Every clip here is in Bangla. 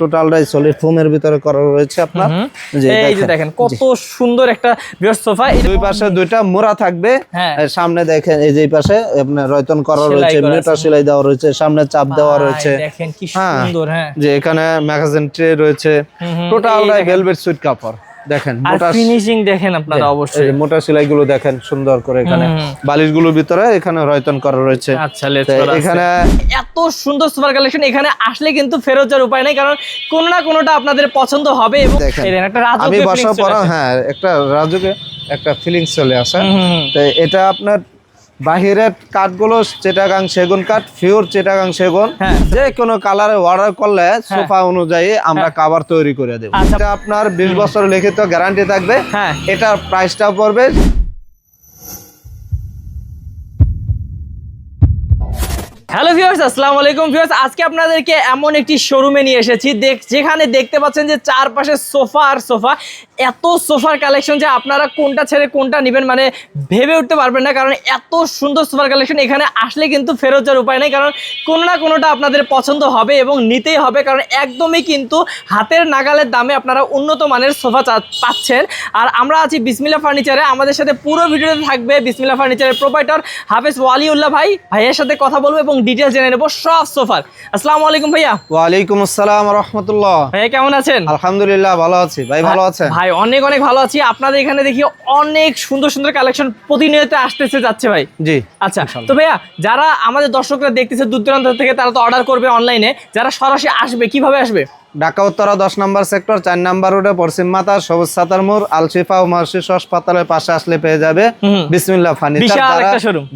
টোটালটাই সলিড ফোমের ভিতরে করা রয়েছে আপনার। এই যে দেখেন। কত সুন্দর একটা বিয়ার সোফা। দুই পাশে দুইটা মোড়া থাকবে। হ্যাঁ। সামনে দেখেন এই যে পাশে আপনার রয়তন করা রয়েছে মেটা সেলাই দেওয়া রয়েছে সামনে চাপ দেওয়া রয়েছে। দেখেন কি হ্যাঁ। সুন্দর হ্যাঁ। যে এখানে ম্যাগাজিন ট্রে রয়েছে। টোটালটাই ভেলভেট সুইট কাপড়। দেখেন মোটা ফিনিশিং দেখেন আপনারা অবশ্যই। মোটা দেখেন সুন্দর করে এখানে। বালিশগুলোর ভিতরে এখানে রয়তন করা রয়েছে। আচ্ছা করা এখানে এত সুন্দর সুপার কালেকশন এখানে আসলে কিন্তু যাওয়ার উপায় নাই কারণ কোন না কোনোটা আপনাদের পছন্দ হবে এবং একটা আমি রাজকীয় পর হ্যাঁ একটা রাজুকে একটা ফিলিংস চলে আসে। তো এটা আপনার বাহিরের কাঠগুলো চেটাগাং সেগুন কাঠ ফিওর চেটাগাং সেগুন। হ্যাঁ। যে কোনো কালারে অর্ডার করলে সোফা অনুযায়ী আমরা কাভার তৈরি করে দেবো। আচ্ছা। এটা আপনার বিশ বছর লিখিত গ্যারান্টি থাকবে। এটার এটার প্রাইসটা পড়বে। হ্যালো ভিউয়ার্স, আসসালামু আলাইকুম ভিউয়ার্স। আজকে আপনাদেরকে এমন একটি শোরুমে নিয়ে এসেছি। দেখ, যেখানে দেখতে পাচ্ছেন যে চারপাশে সোফা আর সোফা। এত সোফার কালেকশন যে আপনারা কোনটা ছেড়ে কোনটা নেবেন মানে ভেবে উঠতে পারবেন না, কারণ এত সুন্দর সোফার কালেকশন এখানে আসলে কিন্তু ফেরত যাওয়ার উপায় নেই, কারণ কোনো না কোনোটা আপনাদের পছন্দ হবে এবং নিতেই হবে, কারণ একদমই কিন্তু হাতের নাগালের দামে আপনারা উন্নত মানের সোফা পাচ্ছেন। আর আমরা আছি বিসমিল্লা ফার্নিচারে। আমাদের সাথে পুরো ভিডিওতে থাকবে বিসমিল্লা ফার্নিচারের প্রোপাইটর হাফেজ ওয়ালিউল্লাহ ভাই। ভাইয়ের সাথে কথা বলব এবং ডিটেলস জেনে নেব সব সোফার আসসালামু আলাইকুম ভাইয়া। ওয়ালাইকুম আসসালাম রহমতুল্লাহ। ভাইয়া কেমন আছেন? আলহামদুলিল্লাহ ভালো আছি। ভাই ভালো আছেন? ভাই অনেক অনেক ভালো আছি। আপনাদের এখানে দেখি অনেক সুন্দর সুন্দর কালেকশন প্রতিনিয়ত আসতেছে যাচ্ছে ভাই। জি। আচ্ছা তো ভাইয়া যারা আমাদের দর্শকরা দেখতেছে দূর দূরান্ত থেকে তারা তো অর্ডার করবে অনলাইনে যারা সরাসরি আসবে কীভাবে আসবে? ঢাকা উত্তরা দশ নম্বর সেক্টর চার নম্বর রোডে পশ্চিম মাতা সবুজ সাতার মোড় আলশিফা ও মার্শিস হাসপাতালের পাশে আসলে পেয়ে যাবে বিসমিল্লা ফার্নিচার যারা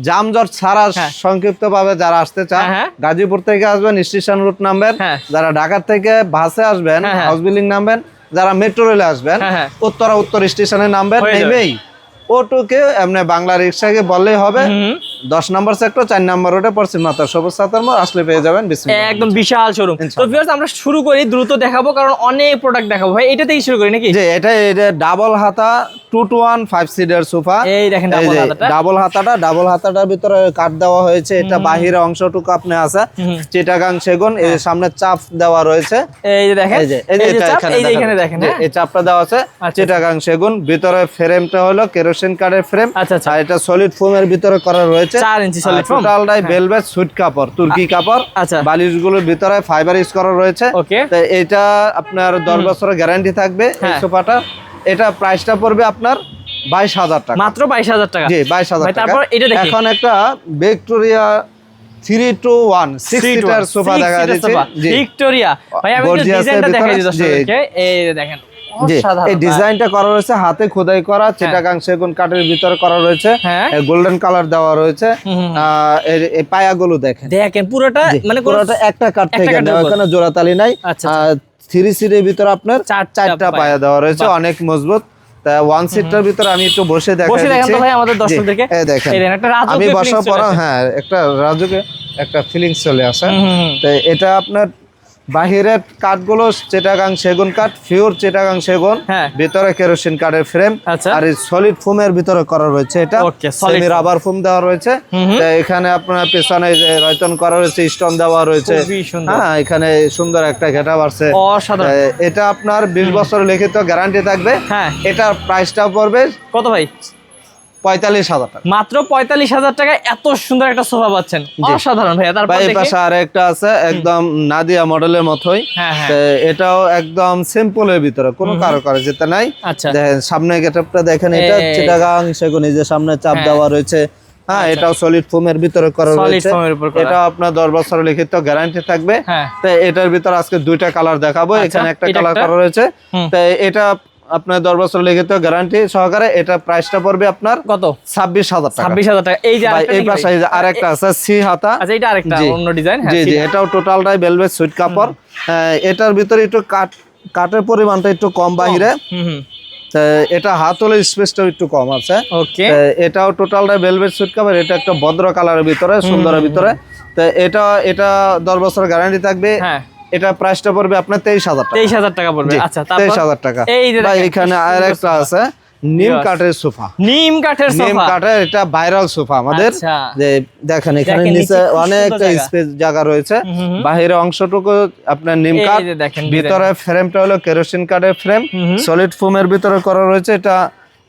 জামজট ছাড়া হ্যাঁ। সংক্ষিপ্ত ভাবে যারা আসতে চান হ্যাঁ, হ্যাঁ। গাজীপুর থেকে আসবেন স্টেশন রুট নামবেন। যারা ঢাকা থেকে বাসে আসবেন। হাউস বিল্ডিং নামবেন যারা মেট্রো রেলে আসবেন। উত্তরা উত্তর স্টেশনে নামবেন। নেমেই ওটুকে এমনি বাংলা রিক্সাকে বললেই হবে। দশ নম্বর সেক্টর চার নম্বর রোডে পশ্চিম মাতা সবুজ সাতার মোড় আসলে পেয়ে যাবেন একদম বিশাল শোরুম তো ভিউয়ার্স আমরা শুরু করি দ্রুত দেখাবো কারণ অনেক প্রোডাক্ট দেখাবো। ভাই এটা থেকেই শুরু করি নাকি? যে এটা এটা ডাবল হাতা টু টু ওয়ান ফাইভ সিটের সোফা এই দেখেন। ডাবল হাতাটা। ডাবল হাতাটার ভিতরে কাট দেওয়া হয়েছে। এটা বাহিরে অংশটুকু আপনি আছে। চিটাগাং সেগুন এই সামনে চাপ দেওয়া রয়েছে। এই যে দেখেন এই যে এখানে। দেখেন হ্যাঁ? এই চাপটা দেওয়া আছে। আচ্ছা। চিটাগাং সেগুন ভিতরে ফ্রেমটা হলো কেরোসিন কার্ডের ফ্রেম আচ্ছা, আচ্ছা। এটা সলিড ফোমের ভিতরে করা রয়েছে। চার ইঞ্চি solid foam? টোটালটাই ভেলভেট সুইট কাপড় তুর্কি কাপড়। আচ্ছা। বালিশগুলোর ভিতরে ফাইবার ইউজ করা রয়েছে। ওকে তো এটা আপনার দশ বছরের গ্যারান্টি থাকবে এই হ্যাঁ। সোফাটা। এটা প্রাইসটা পড়বে আপনার বাইশ হাজার টাকা। মাত্র বাইশ হাজার টাকা? জি বাইশ হাজার টাকা। এখন একটা Victoria three two one six seater sofa দেখা যাচ্ছে। ভিক্টোরিয়া ভাই আমি ডিজাইনটা দেখাই এই দেখেন। এই। ডিজাইনটা করা রয়েছে হাতে খোদাই করা চিটাগাং সেগুন কাঠের ভিতরে করা রয়েছে হ্যাঁ। গোল্ডেন কালার দেওয়া রয়েছে। এই পায়াগুলো দেখেন। দেখেন পুরোটা মানে পুরোটা একটা কাঠ থেকে কাঠের নেওয়া এখানে জোড়াতালি নাই। আচ্ছা, থ্রি সিটের ভিতরে আপনার চারটা চারটা পায়া। দেওয়া রয়েছে অনেক মজবুত। ওয়ান সিটটার ভিতরে আমি একটু বসে দেখা বসে দেখেন ভাই আমাদের দর্শকদেরকে। এই দেখেন। আমি। হ্যাঁ একটা রাজুকে একটা ফিলিংস চলে আসে। তো এটা আপনার বাহিরের কাঠগুলো চেটাগাং সেগুন কাঠ ফিওর চেটাগাং সেগুন হ্যাঁ। ভিতরে কেরোসিন কাঠের ফ্রেম আচ্ছা। আর এই সলিড ফোমের ভিতরে করা রয়েছে এটা। সেমি রাবার ফোম দেওয়া রয়েছে। এখানে আপনার পেছনে রয়তন করা রয়েছে স্টোন দেওয়া রয়েছে। হ্যাঁ এখানে সুন্দর একটা ঘেটা বাড়ছে এটা আপনার বিশ বছর লিখিত গ্যারান্টি থাকবে। হ্যাঁ। এটার প্রাইসটা পড়বে। কত ভাই? পঁয়তাল্লিশ হাজার টাকা। মাত্র পঁয়তাল্লিশ হাজার টাকায় এত সুন্দর একটা সোফা পাচ্ছেন। অসাধারণ ভাইয়া তারপর এই পাশে আর একটা আছে একদম নাদিয়া মডেলের মতোই। হ্যাঁ হ্যাঁ। এটাও একদম সিম্পলের ভিতরে কোনো কারও কারও যেতে নাই। আচ্ছা। দেখেন সামনে গেটআপটা দেখেন এটা চিটাগাং সেগুন এই যে সামনে চাপ হ্যাঁ। দেওয়া রয়েছে। হ্যাঁ এটাও সলিড ফোমের ভিতরে করা রয়েছে। এটা আপনার দশ বছর লিখিত গ্যারান্টি থাকবে। তো এটার ভিতরে আজকে দুইটা কালার দেখাবো। আচ্ছা, এখানে একটা কালার করা রয়েছে। তো এটা আপনার দশ বছর লিখিত গ্যারান্টি সহকারে এটা প্রাইসটা পড়বে আপনার কত? ছাব্বিশ হাজার টাকা। ছাব্বিশ হাজার টাকা। এই যে এই পাশে আরেকটা আছে সি হাতা। আচ্ছা এটা আরেকটা অন্য ডিজাইন হ্যাঁ জি জি। এটাও টোটালটাই ভেলভেট সুইট কাপড়। হ্যাঁ, এটার ভিতরে একটু কাঠ কাঠের পরিমাণটা একটু কম বাহিরে এটা হাতলের স্পেসটাও একটু কম আছে। এটাও টোটালটা ভেলভেট সুইট কাপড় এটা একটা ভদ্র কালারের ভিতরে সুন্দরের ভিতরে। তো এটা এটা দশ বছর গ্যারান্টি থাকবে। হ্যাঁ। এটা প্রাইসটা পড়বে আপনার তেইশ হাজার টাকা। তেইশ হাজার টাকা পড়বে। আচ্ছা তেইশ হাজার টাকা। এই যে এখানে আর একটা আছে নিম কাঠের সোফা। নিম কাঠের নিম কাঠের এটা ভাইরাল সোফা আমাদের। আচ্ছা। যে দেখেন এখানে নিচে নিচে খুব অনেক সুন্দর জায়গা। স্পেস জায়গা রয়েছে। বাহিরে অংশটুকু আপনার নিম কাঠ। ভিতরে ফ্রেমটা হলো কেরোসিন কাঠের ফ্রেম। সলিড ফোমের ভিতরে করা রয়েছে। এটা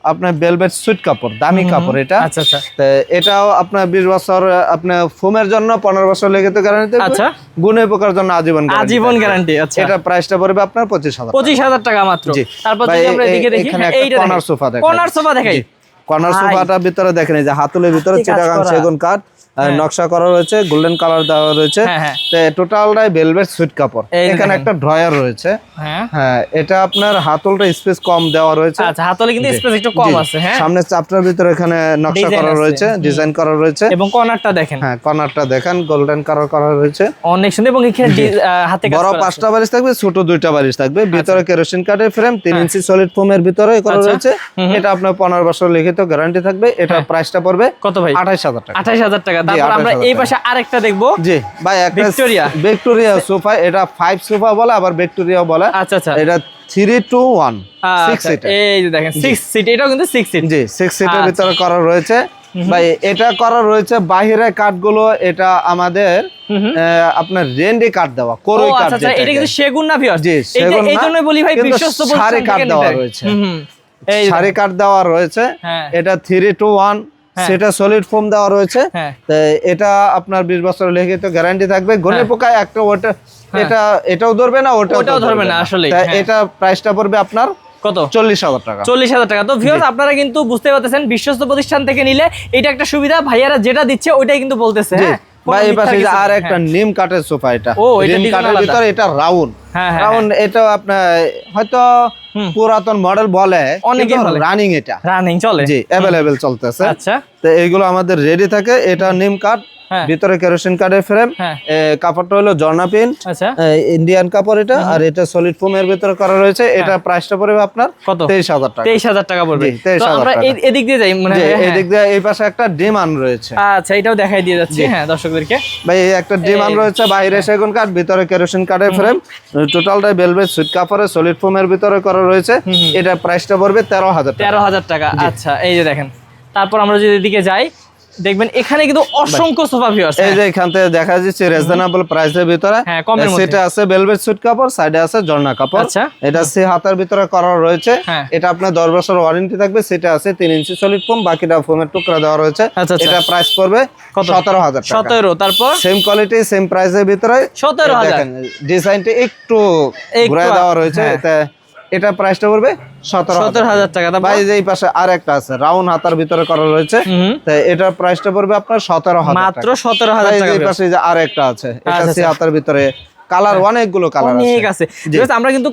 আপনার বেলভেট সুইট কাপড় দামি কাপড় এটা। আচ্ছা আচ্ছা। এটাও আপনার বিশ বছর আপনার ফোমের জন্য পনেরো বছর লেগে তো গ্যারান্টি আচ্ছা। গুণে পোকার জন্য আজীবন আজীবন গ্যারান্টি আচ্ছা। এটা প্রাইসটা পড়বে আপনার পঁচিশ হাজার পঁচিশ হাজার টাকা মাত্র। তারপর যদি আমরা এদিকে দেখি এখানে একটা এইটা corner দেখাই। corner sofa দেখাই। কর্নার সোফাটা ভিতরে দেখেন এই যে হাতুলের ভিতরে চিটাগাং সেগুন কাঠ। নকশা করা রয়েছে গোল্ডেন কালার দেওয়া রয়েছে। হ্যাঁ, হ্যাঁ। টোটালটাই ভেলভেট সুইট কাপড়। এখানে একটা ড্রয়ার রয়েছে। হ্যাঁ। হ্যাঁ এটা আপনার হাতলটা স্পেস কম দেওয়া রয়েছে। আচ্ছা হাতলে কিন্তু স্পেস একটু কম আছে হ্যাঁ। সামনে চাপটার ভিতরে এখানে নকশা করা রয়েছে ডিজাইন করা রয়েছে। এবং কর্নারটা দেখেন। হ্যাঁ কর্নারটা দেখেন গোল্ডেন কালার করা রয়েছে। অনেক সুন্দর এবং এখানে হাতে বড় পাঁচটা বালিশ থাকবে ছোট দুইটা বালিশ থাকবে। ভিতরে কেরোসিন কাঠের ফ্রেম তিন ইঞ্চি সলিড ফোমের ভিতরে করা আচ্ছা। রয়েছে। এটা আপনার পনেরো বছর লিখিত গ্যারান্টি থাকবে। এটা হ্যাঁ। প্রাইসটা পড়বে কত ভাই? আঠাইশ হাজার টাকা। আঠাশ হাজার টাকা। তারপর আমরা এই পাশে আরেকটা দেখব। জি ভাই একটা ভিক্টোরিয়া। ভিক্টোরিয়া সোফা এটা ফাইভ সোফা বলে আবার ভিক্টোরিয়া বলে। আচ্ছা আচ্ছা। এটা থ্রি টু ওয়ান সিক্স আচ্ছা, এই যে দেখেন সিক্স সিট এটাও কিন্তু সিক্স সিট জি সিক্স সিটের আচ্ছা। ভিতরে করা রয়েছে। ভাই এটা করা রয়েছে বাহিরে কাঠগুলো এটা আমাদের আপনার রেন্ডি কাঠ দেওয়া করই কাঠ আচ্ছা আচ্ছা এটা কিন্তু সেগুন না ভিউয়ার্স জি, সেগুন না, জন্যই বলি ভাই বিশ্বস্ত সারি কাঠ দেওয়া রয়েছে। এই সারি কাঠ দেওয়া রয়েছে। এটা থ্রি টু ওয়ান হ্যাঁ। সেটা সলিড ফোম দেওয়া রয়েছে। হ্যাঁ। এটা আপনার বিশ বছর লিখিত গ্যারান্টি থাকবে। গনে হ্যাঁ। পোকায় একটা ওটা এটা এটাও ধরবে না ওটাও ধরবে না, তা হ্যাঁ। এটা প্রাইসটা পড়বে আপনার কত? চল্লিশ হাজার টাকা। চল্লিশ হাজার টাকা। তো আপনারা কিন্তু বুঝতে পারতেছেন বিশ্বস্ত প্রতিষ্ঠান থেকে নিলে এটা একটা সুবিধা। ভাইয়ারা যেটা দিচ্ছে ওইটাই কিন্তু বলতেছে হ্যাঁ। আর একটা হ্যাঁ। নিম কাঠের সোফা এটা। এটা নিম কাঠের ভিতরে এটা রাউন্ড হ্যাঁ, হ্যাঁ, রাউন্ড এটা আপনার হয়তো। পুরাতন মডেল বলে অনেক রানিং এটা। রানিং চলে। জি অ্যাভেলেবেল চলতেছে। আচ্ছা। তো এইগুলো আমাদের রেডি থাকে। এটা নিম কাঠ। ভিতরে কেরোসিন কাঠের ফ্রেম হ্যাঁ। কাপড়টা হলো জর্না আচ্ছা। ইন্ডিয়ান কাপড় এটা আর এটা সলিড ফোমের ভিতরে করা রয়েছে। এটা প্রাইসটা পড়বে আপনার হ্যাঁ। কত? তেইশ হাজার টাকা। তেইশ হাজার টাকা পড়বে। জি, 23,000 তো আমরা টাকা। এই- এদিক দিয়ে যাই মানে হ্যাঁ। এই দিক দিয়ে এই পাশে একটা ডিমান্ড রয়েছে। আচ্ছা এটাও দেখাই দিয়ে যাচ্ছি হ্যাঁ দর্শকদেরকে। ভাই এই একটা ডিমান্ড এই- রয়েছে বাইরে সেগুন কাঠ ভিতরে কেরোসিন কাঠের ফ্রেম টোটালটাই বেলভেট সুইট কাপড়ে সলিড ফোমের ভিতরে করা রয়েছে। এটা প্রাইসটা পড়বে তেরো হাজার তেরো হাজার টাকা আচ্ছা এই যে দেখেন। তারপর আমরা যদি এদিকে যাই দেখবেন এখানে কিন্তু অসংখ্য সোফা ভিউয়ার্স এই যে এখান থেকে দেখা যাচ্ছে রিজনেবল প্রাইসের ভিতরে হ্যাঁ, কমের মধ্যে। সেটা আছে বেলভেট সুইট কাপড় সাইডে আছে জর্না কাপড় আচ্ছা। এটা সে হাতের ভিতরে করা রয়েছে হ্যাঁ। এটা আপনার দশ বছর ওয়ারেন্টি থাকবে সেটা আছে তিন ইঞ্চি সলিড ফোম বাকিটা ফোমের টুকরা দেওয়া রয়েছে আচ্ছা, আচ্ছা। এটা প্রাইস পড়বে? সতেরো হাজার টাকা সতেরো তারপর সেম কোয়ালিটি সেম প্রাইসের ভিতরে 17,000 ডিজাইনটা একটু একটু ঘুরে দেওয়া রয়েছে হ্যাঁ। এটা এটা প্রাইসটা পড়বে সতেরো সতেরো হাজার টাকা। ভাই এই পাশে আর একটা আছে রাউন্ড হাতার ভিতরে করা রয়েছে। হুম। তো এটার প্রাইসটা পড়বে আপনার সতেরো হাজার মাত্র সতেরো হাজার এই পাশে যে আর একটা আছে এটা আচ্ছা, আচ্ছা। হাতার ভিতরে কালার অনেকগুলো কালার অনেক আছে। আমরা কিন্তু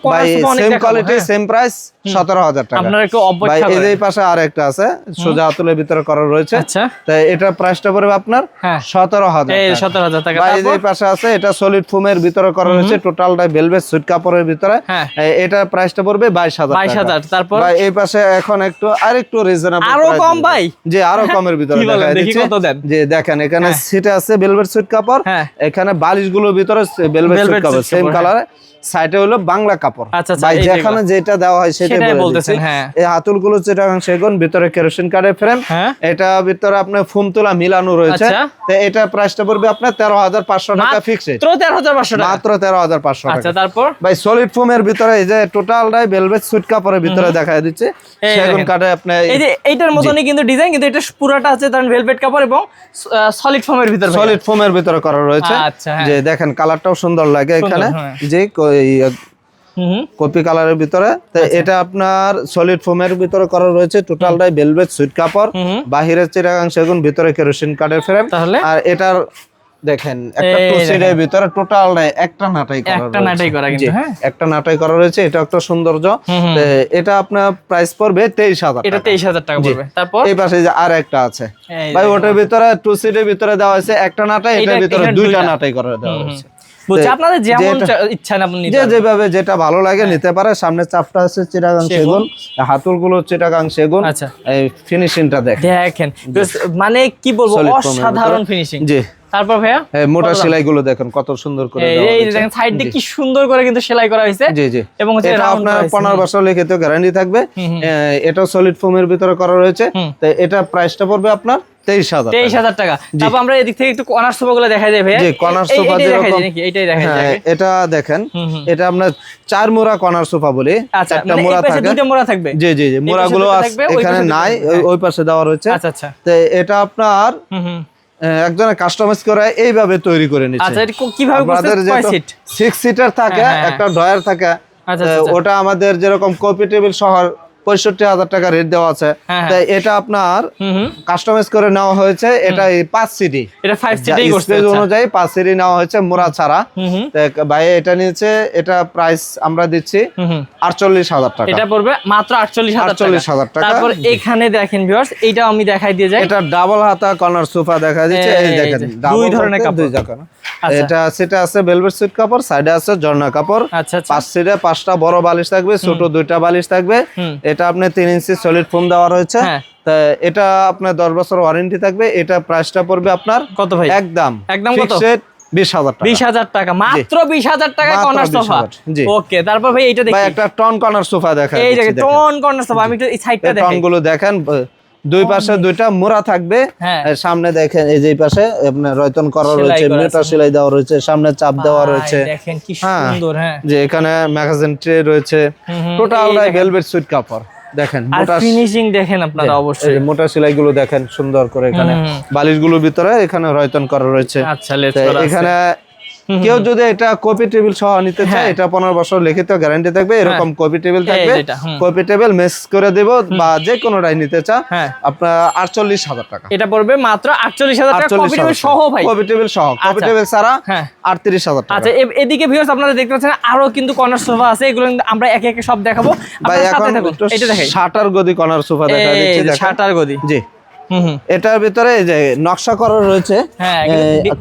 সেম কোয়ালিটি হ্যাঁ। সেম প্রাইস সতেরো হাজার টাকা। আপনারা একটু ভাই এই যে পাশে আর একটা আছে সোজা হাতুলের ভিতরে করা রয়েছে। আচ্ছা। তাই এটার প্রাইসটা পড়বে আপনার হ্যাঁ। সতেরো হাজার এই টাকা। সতেরো হাজার টাকা। ভাই এই যে পাশে আছে এটা সলিড ফোমের ভিতরে করা রয়েছে টোটালটা ভেলভেট সুইট কাপড়ের ভিতরে। হ্যাঁ। এ- প্রাইসটা পড়বে বাইশ হাজার বাইশ তারপর? ভাই এই পাশে এখন একটু আরেকটু রিজনেবল আরও কম ভাই? জি আরও কমের ভিতরে দেখি কত দেন? যে দেখেন এখানে সিটে আছে ভেলভেট সুইট কাপড়। হ্যাঁ। এখানে বালিশগুলোর ভিতরে ভেলভেট Velvet কাপড় সেম কাপড়, সাইডে হলো বাংলা কাপড়। আচ্ছা, আচ্ছা, ভাই যেখানে যেটা দেওয়া হয় সেটাই বলতেছেন। হ্যাঁ। এই হাতুলগুলো সেগুন ভিতরে কেরোসিন কার্ডের ফ্রেম হ্যাঁ। এটা ভিতরে আপনার ফুম তোলা মিলানো রয়েছে। আচ্ছা। তো এটা প্রাইসটা পড়বে আপনার তেরো হাজার পাঁচশো টাকা ফিক্সড মাত্র তেরো হাজার পাঁচশো টাকা? মাত্র তেরো হাজার আচ্ছা তারপর? ভাই সলিড ফোমের ভিতরে এই যে টোটালটাই ভেলভেট সুইট কাপড়ের ভিতরে দেখা দিচ্ছে। এই সেগুন দেখেন। কাঠে এই যে এইটার মতনই কিন্তু ডিজাইন কিন্তু এটা পুরাটা আছে তার ভেলভেট কাপড় এবং সলিড ভিতর। সলিড ফোমের ভিতরে করা রয়েছে। আচ্ছা, হ্যাঁ। যে দেখেন কালারটাও সুন্দর লাগে এখানে হ্যাঁ। যে হুম। কপি কালারের ভিতরে আচ্ছা। এটা আপনার সলিড ফোমের ভিতরে করা রয়েছে টোটালটাই ভেলভেট সুইট কাপড়। বাহিরের চিরাগাং সেগুন ভিতরে কেরোসিন কাঠের ফ্রেম আর এটার দেখেন একটা এই টু দেখেন। সিটের একটা নাটাই করা একটা রয়েছে। নাটাই করা কিন্তু, হ্যাঁ। একটা নাটাই করা রয়েছে এটা একটা সৌন্দর্য এটা আপনার প্রাইস পড়বে এটা টাকা তারপর এই পাশে যে আর একটা আছে ভাই ওটার ভিতরে টু ভিতরে দেওয়া হয়েছে একটা নাটাই এটার ভিতরে দুইটা। নাটাই করে দেওয়া হয়েছে বুঝছি যে- আপনাদের যেমন ইচ্ছা আপনি যে যেভাবে যেটা ভালো লাগে নিতে পারে সামনে চাপটা আছে চিটাগাং সেগুন। হাতুল চিটাগাং সেগুন আচ্ছা। এই ফিনিশিংটা দেখ দেখেন মানে কি বলব এর অসাধারণ ভিতরে। ফিনিশিং জি। তারপর ভাইয়া হ্যাঁ, মোটা কত সেলাই গুলো দেখেন কত সুন্দর করে এই। দেখেন সাইড দিয়ে কি সুন্দর করে কিন্তু সেলাই করা হয়েছে। জি জি। এবং এটা আপনার করা হয়েছে। পনেরো বছর লিখিত গ্যারান্টি থাকবে। এটা সলিড ফোমের ভিতরে করা রয়েছে। তো এটা প্রাইসটা পড়বে আপনার তেইশ হাজার তেইশ হাজার টাকা। তারপর আমরা এদিক থেকে একটু কর্নার সোফা গুলো দেখা এই- এই- sofa এইটাই দেখা যায় হ্যাঁ এটা দেখেন। এটা আপনার চার মোড়া কর্নার সোফা বলি। আচ্ছা একটা মানে মোড়া থাকে। দুইটা মোড়া থাকবে? জি জি জি মোড়া গুলো দুটো এখানে নাই ওই- পাশে দেওয়া রয়েছে। আচ্ছা আচ্ছা। তো এটা আপনার একজনের কাস্টমাইজ করে এইভাবে তৈরি করে নিচ্ছে। আচ্ছা এটা কীভাবে সিট সিক্স সিটার থাকে হ্যাঁ, হ্যাঁ, একটা ড্রয়ার থাকে আচ্ছা, আচ্ছা। ওটা আমাদের যেরকম কপি টেবিল সহ পঁয়ষট্টি হাজার টাকা রেট দেওয়া আছে। হ্যাঁ, হ্যাঁ। তাই এটা আপনার কাস্টমাইজ করে নেওয়া হয়েছে। এটা পাঁচ সিটি এটা ফাইভ আচ্ছা। অনুযায়ী পাঁচ সিটি নেওয়া হয়েছে মোড়া ছাড়া। ভাই এটা নিয়েছে এটা প্রাইস আমরা দিচ্ছি আটচল্লিশ হাজার টাকা। এটা পড়বে মাত্র আটচল্লিশ আটচল্লিশ হাজার টাকা। তারপর এখানে দেখেন ভিউয়ার্স এটা আমি দেখাই দিয়ে যাই। এটা ডাবল হাতা কর্নার সোফা দেখা দিচ্ছে। এই দেখেন দুই ধরনের কাপড়। আচ্ছা। এটা সেটা আছে ভেলভেট সুইট কাপড় সাইডে আছে ঝর্ণা কাপড়। আচ্ছা আচ্ছা। পাঁচ সিটে পাঁচটা বড় বালিশ থাকবে ছোট দুইটা বালিশ থাকবে। এটা আপনার তিন ইঞ্চি সলিড ফোম দেওয়া রয়েছে। হ্যাঁ। এটা আপনার দশ বছর ওয়ারেন্টি থাকবে। এটা প্রাইসটা পড়বে আপনার কত ভাই? একদম একদম কত? বিশ হাজার টাকা। বিশ হাজার টাকা। মাত্র টাকা কর্নার সোফা ওকে তারপর ভাই ভাই দেখি। একটা টন কর্নার সোফা দেখা এই দেখেন। টোন কর্নার সোফা আমি একটু এই সাইডটা টনগুলো দেখেন দুই পাশে দুইটা মোড়া থাকবে। হ্যাঁ। সামনে দেখেন এই যে পাশে আপনার রয়তন করা রয়েছে মিটার সেলাই দেওয়া রয়েছে সামনে চাপ দেওয়া রয়েছে। দেখেন কি হ্যাঁ। সুন্দর হ্যাঁ। যে এখানে ম্যাগাজিন ট্রে রয়েছে। টোটাল দেখেন। ভেলভেট সুইট কাপড়। দেখেন মোটা ফিনিশিং দেখেন আপনারা অবশ্যই। মোটা সেলাই গুলো দেখেন সুন্দর করে এখানে। ভিতরে এখানে রয়তন করা রয়েছে। আচ্ছা এখানে কেউ যদি এটা কপি টেবিল সহ নিতে চায় হ্যাঁ। এটা পনেরো বছর লিখিত গ্যারান্টি থাকবে এরকম কপি টেবিল থাকবে। কপি টেবিল মেস করে দেব বা যে কোনোটাই নিতে চা হ্যাঁ। আপনার আটচল্লিশ হাজার টাকা। এটা পড়বে মাত্র আটচল্লিশ হাজার টাকা কপি টেবিল সহ ভাই। কপি টেবিল সহ। কপি আচ্ছা। টেবিল ছাড়া হ্যাঁ। আটত্রিশ হাজার টাকা। আচ্ছা এদিকে ভিউয়ার্স আপনারা দেখতে পাচ্ছেন আরও কিন্তু কর্নার সোফা আছে এগুলো কিন্তু আমরা একে একে সব দেখাবো। ভাই এখন এটা শাটার গদি কর্নার সোফা দেখা দিচ্ছি শাটার গদি। জি। এটার ভিতরে যে নকশা করা রয়েছে হ্যাঁ,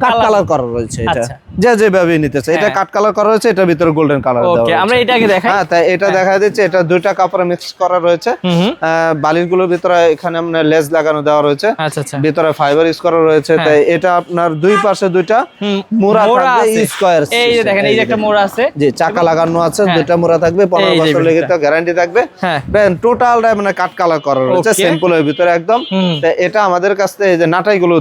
কালার- কালার করা রয়েছে এটা। আচ্ছা। যে যেভাবে নিতেছে এটা হ্যাঁ। কাঠ কালার করা এটার ভিতরে গোল্ডেন কালার ওকে আমরা এটাকে দেখাই। হ্যাঁ তাই এটা দেখা দিচ্ছে এটা দুইটা কাপড়ে মিক্স করা রয়েছে। ভিতরে এখানে আপনার লেস লাগানো দেওয়া রয়েছে। আচ্ছা আচ্ছা। ভিতরে ফাইবার ইউজ করা রয়েছে। হ্যাঁ। তাই এটা আপনার দুই পাশে দুইটা মোড়া মোড়া থাকবে আছে। স্কোয়ার এই যে দেখেন এই যে একটা মোড়া আছে। জি চাকা লাগানো আছে হ্যাঁ। দুইটা মোড়া থাকবে পনেরো এই যে বছর লেগে তো গ্যারান্টি থাকবে। হ্যাঁ। টোটাল মানে কাঠ কালার করা রয়েছে. এর ভিতরে একদম। এটা আমাদের কাছ এই যে নাটাই গুলো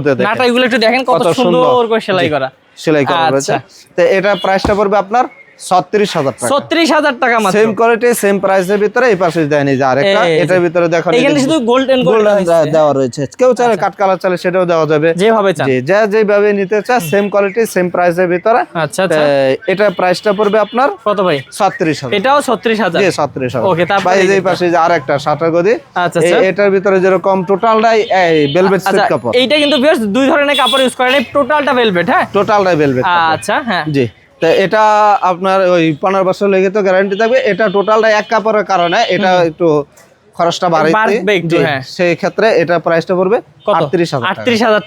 একটু দেখেন কত সুন্দর। করে সেলাই করা। সেলাই করা রয়েছে আচ্ছা। তো এটা প্রাইসটা পড়বে আপনার ছত্রিশ হাজার টাকা। ছত্রিশ হাজার টাকা সেম কোয়ালিটি সেম প্রাইসের ভিতরে এই পাশে দেয়নি যে আরেকটা। এটার ভিতরে দেখো এখানে শুধু গোল্ডেন গোল্ডেন দেওয়া রয়েছে। কেউ চাইলে কাঠ কালার চাইলে সেটাও দেওয়া যাবে। যেভাবে চান। যা যেভাবে নিতে চায় সেম কোয়ালিটি সেম প্রাইসের ভিতরে। আচ্ছা আচ্ছা। এটা প্রাইসটা পড়বে আপনার কত ভাই? ছত্রিশ হাজার। এটাও ছত্রিশ হাজার। জি ছত্রিশ হাজার। Okay, তারপরে এই এই পাশে যে আরেকটা শাটার গদি আচ্ছা আচ্ছা। এটার ভিতরে যেরকম টোটালটাই এই ভেলভেট আচ্ছা কাপড়। এইটা কিন্তু বেশ দুই ধরনের কাপড় ইউজ করেন টোটালটা ভেলভেট হ্যাঁ? টোটালটাই ভেলভেট আচ্ছা হ্যাঁ। জি। তো এটা আপনার ওই পনেরো বছর লেগে তো গ্যারান্টি থাকবে। এটা টোটালটা এক কাপড়ের কারণে এটা একটু খরচটা বাড়বে একটু, হ্যাঁ। সেই ক্ষেত্রে এটা প্রাইসটা পড়বে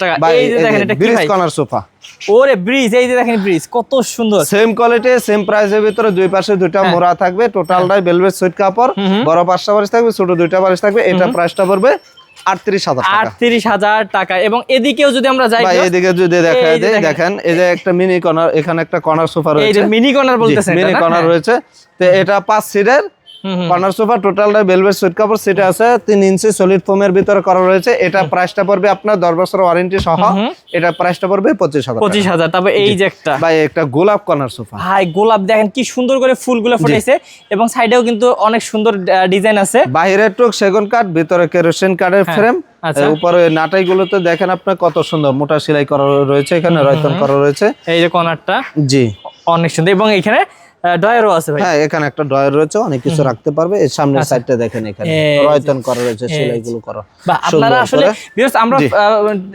টাকা। এই যে দেখেন এটা কি ব্রিজ ভাই? কর্নার সোফা ওরে ব্রিজ এই যে দেখেন ব্রিজ কত সুন্দর। সেম কোয়ালিটি সেম প্রাইসের ভিতরে দুই পাশে দুইটা হ্যাঁ। মোড়া থাকবে। টোটালটাই ভেলভেট সুইট কাপড় বড় পাঁচটা থাকবে ছোট দুইটা বারিশ থাকবে। এটা প্রাইসটা পড়বে টাকা আটত্রিশ হাজার টাকা এবং এদিকেও যদি আমরা যাই এদিকে যদি দেখা যায় দেখেন। এই যে একটা মিনি কর্নার এখানে একটা কর্নার সোফা রয়েছে মিনি কর্নার মিনি কর্নার। রয়েছে তো এটা পাঁচ সিটের। কর্নার সোফা টোটালটা ভেলভেট সুইট কাপড় সেটা আছে তিন ইঞ্চি সলিড ফোমের ভিতরে করা রয়েছে। এটা প্রাইসটা পড়বে আপনার দশ বছর ওয়ারেন্টি সহ। এটা প্রাইসটা পড়বে পঁচিশ হাজার পঁচিশ হাজার। তারপর এই যে একটা। ভাই একটা গোলাপ কর্নার সোফা ভাই গোলাপ দেখেন কি সুন্দর করে ফুলগুলো ফুটেছে এবং সাইডেও কিন্তু অনেক সুন্দর ডিজাইন আছে। বাইরের টুক সেগুন কাঠ ভিতরে কেরোসিন কাঠের ফ্রেম আচ্ছা। উপরে নাটাই গুলোতে দেখেন আপনার কত সুন্দর মোটা সেলাই করা রয়েছে এখানে রয়তন করা রয়েছে। এই যে কর্নারটা জি। অনেক সুন্দর এবং এখানে ডয়ারও আছে ভাই। হ্যাঁ এখানে একটা ড্রয়ার রয়েছে অনেক কিছু রাখতে পারবে। এর সামনের সাইডটা দেখেন এখানে। আচ্ছা। রয়তন করা রয়েছে সেলাই গুলো করা। আপনারা আসলে করে। আমরা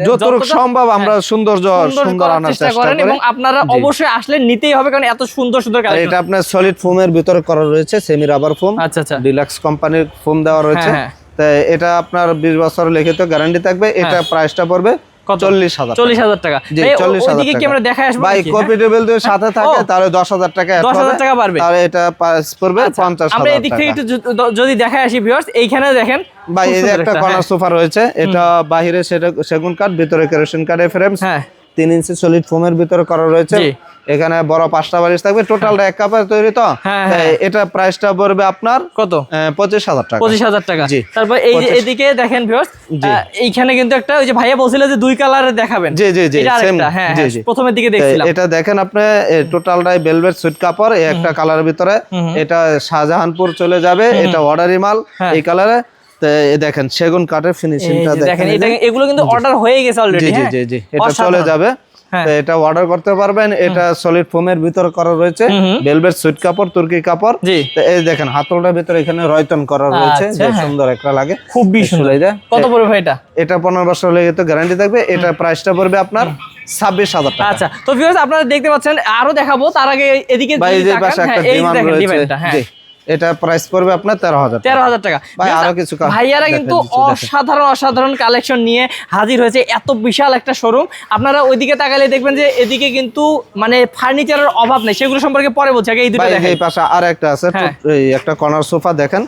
যতটুকু সম্ভব আমরা সৌন্দর্য সুন্দর সুন্দর আনার চেষ্টা করেন এবং আপনারা অবশ্যই আসলে নিতেই হবে কারণ এত সুন্দর সুন্দর কালেকশন এটা আপনার সলিড ফোমের ভিতরে করা রয়েছে সেমি রাবার ফোম আচ্ছা আচ্ছা। ডিলাক্স কোম্পানির ফোম দেওয়া রয়েছে। হ্যাঁ, এটা আপনার বিশ বছর লিখিত গ্যারান্টি থাকবে। এটা প্রাইসটা পড়বে? চল্লিশ হাজার চল্লিশ হাজার টাকা। জি ভাই, ও- চল্লিশ হাজার কি আমরা দেখায় আসব ভাই নাকি, হ্যাঁ? কপি টেবিল যদি সাথে থাকে তাহলে দশ হাজার টাকা দশ হাজার টাকা বাড়বে। তাহলে এটা পাস করবে পঞ্চাশ আমরা হাজার এদিক থেকে একটু য- য- যদি দেখায় আসি ভিউয়ার্স এইখানে দেখেন ভাই খুব এই যে একটা কর্নার সোফা রয়েছে এটা বাহিরে সেটা সেগুন কাঠ ভিতরে কেরোসিন কাঠের ফ্রেম হ্যাঁ। তিন ইঞ্চি সলিড ফোমের ভিতরে করা রয়েছে। এখানে বড় পাঁচটা বালিশ থাকবে টোটালটা এক কাপের তৈরি তো? হ্যাঁ, এটা প্রাইসটা পড়বে আপনার কত? পঁচিশ হাজার টাকা। পঁচিশ হাজার টাকা। তারপর এই যে এদিকে দেখেন ভিউয়ার্স এইখানে কিন্তু একটা ওই যে ভাইয়া বলছিল যে দুই কালারের দেখাবেন। জি জি জি এটা হ্যাঁ জি, হ্যাঁ, জি। প্রথমের দিকে দেখছিলাম। এটা দেখেন আপনি টোটালটাই ভেলভেট সুইট কাপড় এই একটা কালারের ভিতরে। এটা শাহজাহানপুর চলে যাবে এটা অর্ডারি মাল হ্যাঁ। এই কালারে দেখেন সেগুন কাঠের ফিনিশিংটা দেখেন এগুলো কিন্তু অর্ডার হয়ে গেছে অলরেডি জি জি জি এটা চলে যাবে। হ্যাঁ। এটা অর্ডার করতে পারবেন। এটা সলিড ফোমের ভিতর করা রয়েছে। ভেলভেট সুইট কাপড় তুর্কি কাপড়। এই দেখেন হাতলটার ভিতরে এখানে রয়তন করা রয়েছে। আচ্ছা, যে হ্যাঁ। সুন্দর একটা লাগে। খুবই সুন্দর। কত পড়বে ভাই এটা? এটা পনেরো বছর লেগে তো গ্যারান্টি থাকবে। এটা প্রাইসটা পড়বে আপনার ছাব্বিশ হাজার টাকা। আচ্ছা তো ভিউয়ার্স আপনারা দেখতে পাচ্ছেন আরও দেখাবো। তার আগে এদিকে ভাই যে পাশে হ্যাঁ, একটা ডিমান্ড রয়েছে। হ্যাঁ। জি। এটা প্রাইস পড়বে আপনার তেরো হাজার তেরো হাজার টাকা। ভাই, আরও কিছু ভাইয়ারা কিন্তু অসাধারণ অসাধারণ কালেকশন নিয়ে হাজির হয়েছে। এত বিশাল একটা শোরুম আপনারা ওইদিকে তাকালে দেখবেন যে এদিকে কিন্তু মানে ফার্নিচারের অভাব নেই। সেগুলো সম্পর্কে পরে বলছি আগে এই দুটো দেখেন এই পাশে আর একটা আছে হ্যাঁ। এই একটা কর্নার সোফা দেখেন।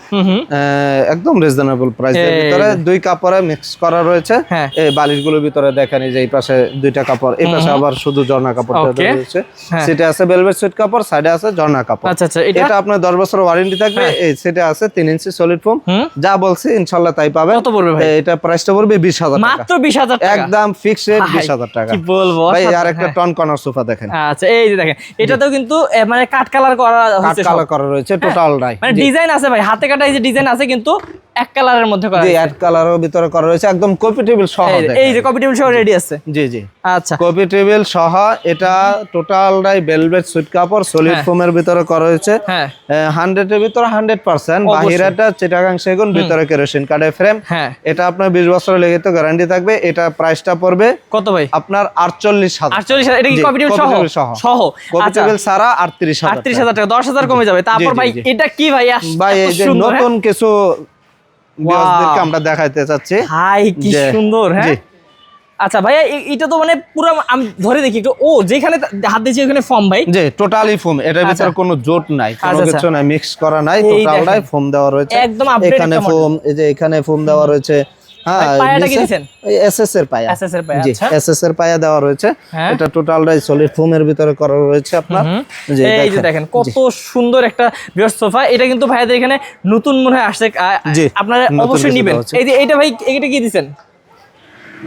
একদম রিজনেবল প্রাইসের ভিতরে দুই কাপড়ে মিক্স করা রয়েছে। হ্যাঁ। এই বালিশগুলোর ভিতরে দেখেন এই যে এই পাশে দুইটা কাপড়। এই পাশে আবার শুধু ঝর্ণা কাপড় Okay. রয়েছে। হ্যাঁ। সেটা আছে ভেলভেট সুইট কাপড় সাইডে আছে ঝর্ণা কাপড়। আচ্ছা আচ্ছা এটা আপনার দশ বছর ওয়ারেন্টি থাকবে এই সেটা আছে তিন ইঞ্চি সলিড ফোম যা বলছি ইনশাল্লাহ তাই পাবেন। কত পড়বে ভাই? এটা প্রাইসটা পড়বে বিশ হাজার টাকা। মাত্র বিশ হাজার টাকা? একদম ফিক্সড রেট ভাই, বিশ হাজার টাকা। কি বলব ভাই আর একটা হ্যাঁ। টন কর্নার সোফা দেখেন। আচ্ছা এই যে দেখেন এটাতেও কিন্তু মানে কাট কালার করা হয়েছে কাট কালার করা রয়েছে টোটাল রাই মানে ডিজাইন আছে ভাই হাতে কাটা এই যে ডিজাইন আছে কিন্তু এক কালারের মধ্যে করা। অ্যাড কালারের ভিতরে করা রয়েছে একদম কপি টেবিল সহ এই যে- কপি টেবিল সহ রেডি আছে? জি জি। আচ্ছা। কপি টেবিল সহ এটা টোটালটাই ভেলভেট সুইট কাপড় সলিড হ্যাঁ। ফোমের ভিতরে করা হয়েছে। হ্যাঁ। হান্ড্রেডের ভিতরে হান্ড্রেড পার্সেন্ট অবশ্যই। বাহিরাটা চিটাগাং সেগুন ভিতরে কেরোসিন ফ্রেম হ্যাঁ। এটা আপনার বিশ বছর লেগে তো গ্যারান্টি থাকবে এটা প্রাইসটা পড়বে কত ভাই? আপনার আটচল্লিশ হাজার আটচল্লিশ হাজার এটা কি কপি টেবিল সহ? সহ। কপি টেবিল হাজার টাকা। কমে যাবে। তারপর ভাই এটা কি ভাই? ভাই এই যে হ্যাঁ? নতুন কিছু viewers-দেরকে আমরা দেখাইতে চাচ্ছি। হাই কি সুন্দর হ্যাঁ? আচ্ছা ভাইয়া এটা তো মানে পুরো আমি ধরে দেখি একটু। ও যেখানে হাত দিয়েছি ওখানে ফর্ম ভাই। যে টোটালি ফর্ম এটার ভিতরে আচ্ছা। কোনো জোট নাই কোনো আচ্ছা, কিছু নাই মিক্স করা নাই টোটালটাই ফর্ম দেওয়া রয়েছে। একদম এখানে ফর্ম ফোম এই যে এখানে ফোম দেওয়া রয়েছে। হ্যাঁ পায়াটা কি দিছেন? এসএস এর পায়া। SS এর পায়া, আচ্ছা। এসএস এর পায়া দেওয়া রয়েছে। হ্যাঁ। এটা টোটালটাই সলিড ফোমের ভিতরে করা রয়েছে আপনার। এই যে দেখেন। কত সুন্দর একটা বিয়ার সোফা। এটা কিন্তু ভাইয়াদের এখানে নতুন মনে হয় আসছে। আপনারা অবশ্যই নিবেন। এই যে এটা ভাই এটা কি দিছেন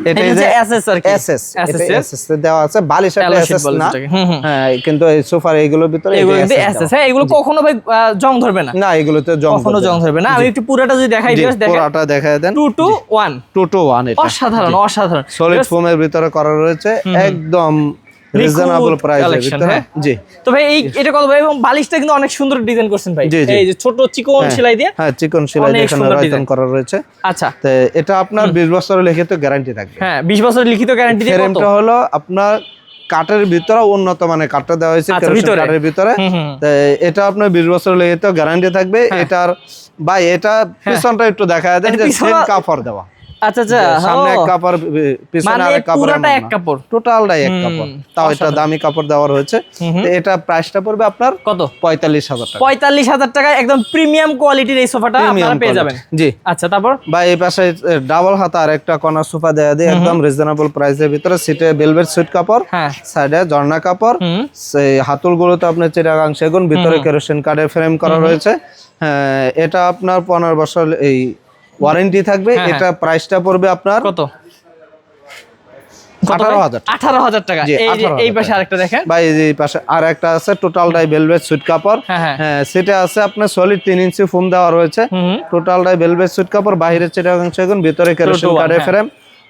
এটা এটা যে হচ্ছে আর কি। এসএস SS এটা এর? এসএস দেওয়া আছে বালিশ একটা এসএস না। যেটাকে। হুম, হুম। হ্যাঁ কিন্তু এই সোফার এইগুলোর ভিতরে এই এগুলো কিন্তু এসএস হ্যাঁ এগুলো কখনো ভাই জং ধরবে না। না এগুলোতে জং কখনো জং ধরবে না। আমি একটু পুরোটা যদি দেখাই জি, viewers, দেখেন পুরাটা দেখায় দেন। টু টু এটা। অসাধারণ অসাধারণ। সলিড ফোমের ভিতরে করা রয়েছে একদম রিজনেবল হ্যাঁ? জি। তো ভাই এই এটা কত ভাই? এবং বালিশটা কিন্তু অনেক সুন্দর ডিজাইন করছেন ভাই। জি, জি। এই যে ছোট চিকন সেলাই দিয়ে হ্যাঁ চিকন সেলাই অনেক এখানে সুন্দর করা রয়েছে। আচ্ছা। তো এটা আপনার 20 বছরের লিখিত গ্যারান্টি থাকবে। হ্যাঁ বিশ বছরের লিখিত গ্যারান্টি দিয়ে কত? হলো আপনার কাঠের ভিতরে উন্নত মানের কাঠটা দেওয়া হয়েছে আচ্ছা। কাঠের ভিতরে। তো এটা আপনার 20 বছরের লিখিত গ্যারান্টি থাকবে। এটার ভাই এটা পিছনটা একটু দেখা দেন এটা যে সেম কাপড় দেওয়া। আচ্ছা আচ্ছা সামনে এক কাপড় পিছনে মানে আরেক কাপড় পুরাটা এক কাপড়? টোটালটাই এক কাপড়। তাও এটা দামি কাপড় দেওয়া এটা প্রাইসটা পড়বে আপনার কত? পঁয়তাল্লিশ হাজার টাকা। পঁয়তাল্লিশ হাজার টাকা একদম প্রিমিয়াম কোয়ালিটির এই সোফাটা আপনারা পেয়ে যাবেন। জি। আচ্ছা তারপর? এই পাশে ডাবল হাতা আর একটা কর্নার সোফা দেয়া দিয়ে একদম রিজনেবল প্রাইসের ভিতরে সিটে সুইট কাপড় হ্যাঁ। সাইডে ঝর্ণা কাপড় সেই হাতুলগুলোতে আপনার চিরাগাং সেগুন ভিতরে কেরোসিন কার্ডের ফ্রেম করা রয়েছে। হ্যাঁ এটা আপনার পনেরো বছর এই ওয়ারেন্টি থাকবে হ্যাঁ, এটা প্রাইসটা পড়বে আপনার কত? আঠারো ভাই? হাজার টাকা। এই যে 18,000 এই পাশে আরেকটা দেখেন। বা এই পাশে আর একটা আছে টোটালটাই বেলভেট সুইট কাপড়। হ্যাঁ হ্যাঁ। হ্যাঁ সেটা আছে আপনার সলিড তিন ইঞ্চি ফোম দেওয়া রয়েছে। টোটালটাই সুইট কাপড় বাইরের সেটা এখন ভিতরে কেরোসিন হ্যাঁ। ফ্রেম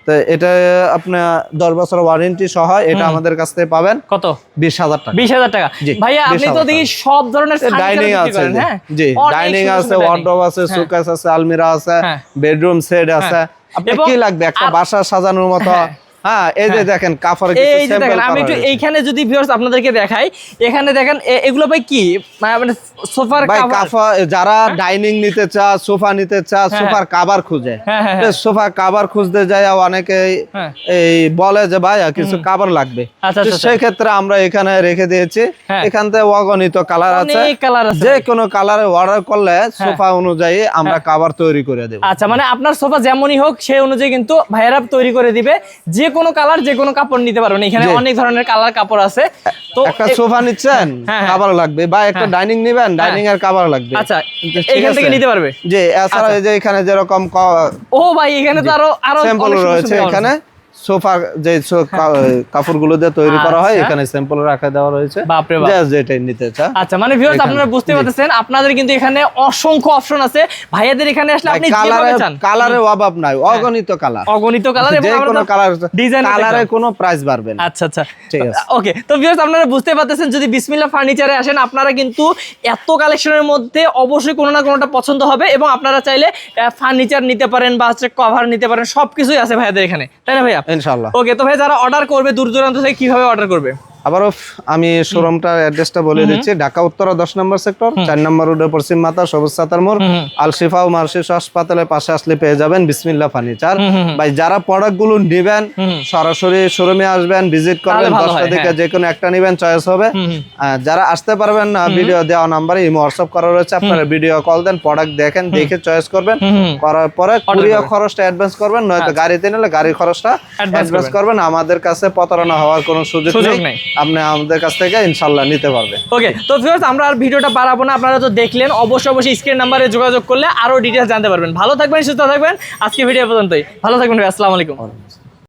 তো এটা আপনার দশ বছর ওয়ারেন্টি সহ এটা আমাদের কাছ থেকে পাবেন। কত? বিশ হাজার টাকা। বিশ হাজার টাকা। ভাইয়া আপনি তো দেখি সব ধরনের ডাইনিং আছে জি। হ্যাঁ? ডাইনিং আছে সুন্দর ওয়ার্ডরোব আছে সুকাস আছে আলমিরা আছে হ্যাঁ। বেডরুম সেট আছে। আপনার কি লাগবে? একটা বাসা সাজানোর মতো? হ্যাঁ। হ্যাঁ এই যে দেখেন কাপড় এই যে দেখেন আমি একটু এইখানে যদি ভিউয়ার্স আপনাদেরকে দেখাই এখানে দেখেন এগুলো ভাই কি? মানে সোফার ভাই কাফা যারা ডাইনিং নিতে চা সোফা নিতে চা সোফার কাভার খুঁজে। হ্যাঁ হ্যাঁ হ্যাঁ। সোফা কাভার খুঁজতে যায় অনেকে হ্যাঁ। এই বলে যে ভাই কিছু কাভার লাগবে। আচ্ছা, আচ্ছা, সেই ক্ষেত্রে আমরা এখানে রেখে দিয়েছি। হ্যাঁ। এখান থেকে অগণিত কালার আছে। কালার আছে যে কোনো কালারে অর্ডার করলে সোফা অনুযায়ী আমরা কাভার তৈরি করে দেব। আচ্ছা মানে আপনার সোফা যেমনই হোক সেই অনুযায়ী কিন্তু ভাইয়েরা তৈরি করে দিবে। যে যে কোনো কালার যে কোনো কাপড় নিতে পারবেন। এখানে অনেক ধরনের কালার কাপড় আছে। তো একটা সোফা নিচ্ছেন হ্যাঁ, হ্যাঁ। কাভার লাগবে বা একটা ডাইনিং নেবেন ডাইনিং এর কাভার লাগবে। আচ্ছা এখান থেকে নিতে পারবে? জি এছাড়া এই যে এখানে যেরকম ও ভাই এখানে তো আরও আরও স্যাম্পল রয়েছে এখানে। সোফা যে কা- কাপড়গুলো দিয়ে তৈরি করা হয় আচ্ছা। এখানে স্যাম্পল রাখা দেওয়া রয়েছে। যেটাই নিতে চা আচ্ছা মানে ভিউয়ার্স আপনারা বুঝতে পারতেছেন আপনাদের কিন্তু এখানে অসংখ্য অপশন আছে। ভাইয়াদের এখানে আসলে আপনি যেভাবে কালারে চান। কালারে অভাব নাই অগণিত কালার অগণিত কালার এবং যে কোনো কালার ডিজাইন কালারে কোনো প্রাইস বাড়বে না। আচ্ছা আচ্ছা। ঠিক আছে। ওকে তো ভিউয়ার্স আপনারা বুঝতে পারতেছেন যদি বিসমিল্লাহ ফার্নিচারে আসেন আপনারা কিন্তু এত কালেকশনের মধ্যে অবশ্যই কোনো না কোনোটা পছন্দ হবে এবং আপনারা চাইলে ফার্নিচার নিতে পারেন বা হচ্ছে কভার নিতে পারেন সবকিছুই আছে ভাইয়াদের এখানে। তাই না ভাইয়া? ইনশাআল্লাহ। ওকে তো ভাই যারা অর্ডার করবে দূর দূরান্ত থেকে কীভাবে অর্ডার করবে? আবারও আমি শোরুমটার অ্যাড্রেসটা বলে দিচ্ছি। ঢাকা উত্তরা দশ নম্বর সেক্টর চার নম্বর রোডে পশ্চিম মাতা সবুজ সাতার মোড়। আল শিফা ও মার্শিস হাসপাতালের পাশে আসলে পেয়ে যাবেন বিসমিল্লা ফার্নিচার। ভাই যারা প্রোডাক্টগুলো নিবেন সরাসরি শোরুমে আসবেন ভিজিট করবেন দশটা থেকে হ্যাঁ। যে কোনো একটা নিবেন চয়েস হবে। যারা আসতে পারবেন না ভিডিও দেওয়া নাম্বারে ইমো হোয়াটসঅ্যাপ করা রয়েছে। আপনারা ভিডিও কল দেন প্রোডাক্ট দেখেন দেখে চয়েস করবেন। করার পরে কুরিয়ার খরচটা অ্যাডভান্স করবেন নয়তো গাড়িতে নিলে গাড়ির খরচটা আচ্ছা। অ্যাডভান্স করবেন। আমাদের কাছে প্রতারণা হওয়ার কোনো সুযোগ নেই। আপনি আমাদের কাছ থেকে ইনশাল্লাহ নিতে পারবেন ওকে তো ভিউয়ার্স আমরা আর ভিডিওটা পারাবো না। আপনারা তো দেখলেন, অবশ্যই অবশ্যই স্ক্রিন নাম্বারে যোগাযোগ করলে আরও ডিটেলস জানতে পারবেন। ভালো থাকবেন, সুস্থ থাকবেন। আজকে ভিডিও পর্যন্তই। ভালো থাকবেন আসসালামু আলাইকুম।